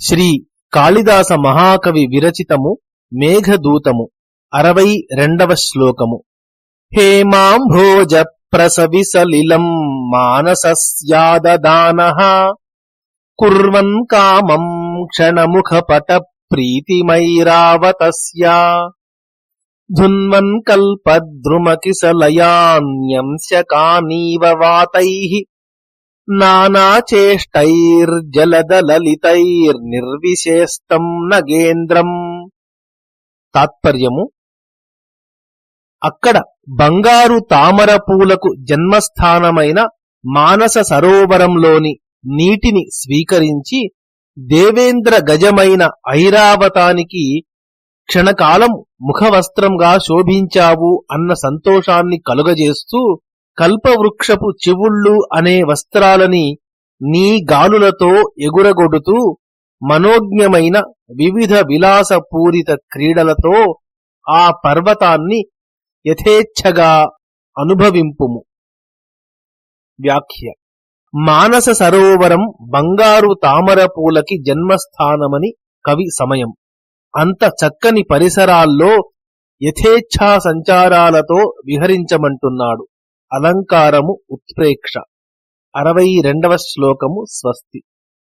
శ్రీ కాళిదాస మహాకవి విరచితము మేఘదూతము అరవై రెండవ శ్లోకము. హేమాంభోజ ప్రసవి సలిలం మానసస్యాదదాన కుర్వన్ కామం క్షణముఖపట ప్రీతిమైరావతస్యా ధున్వన్ కల్పద్రుమకిసలయాన్యంస్యకానీవ వాతైః నానాచేష్టైర్జలదలలితైర్నిర్విశేస్తం నగేంద్రం తాత్పర్యము? అక్కడ బంగారు తామర పూలకు జన్మస్థానమైన మానస సరోవరంలోని నీటిని స్వీకరించి దేవేంద్ర గజమైన ఐరావతానికి క్షణకాలం ముఖవస్త్రంగా శోభించావు అన్న సంతోషాన్ని కలుగజేస్తూ కల్పవృక్షపు చెవుళ్ళు అనే వస్త్రాలని నీ గాలులతో ఎగురగొడుతూ మనోజ్ఞమైన వివిధ విలాసపూరిత క్రీడలతో ఆ పర్వతాన్ని యథేచ్ఛగా అనుభవింపుము. వ్యాఖ్య. మానస సరోవరం బంగారు తామర పూలకి జన్మస్థానమని కవి సమయం. అంత చక్కని పరిసరాల్లో యథేచ్ఛా సంచారాలతో విహరించమంటున్నాడు. అలంకారము ఉత్ప్రేక్ష. అరవై రెండవ శ్లోకము స్వస్తి.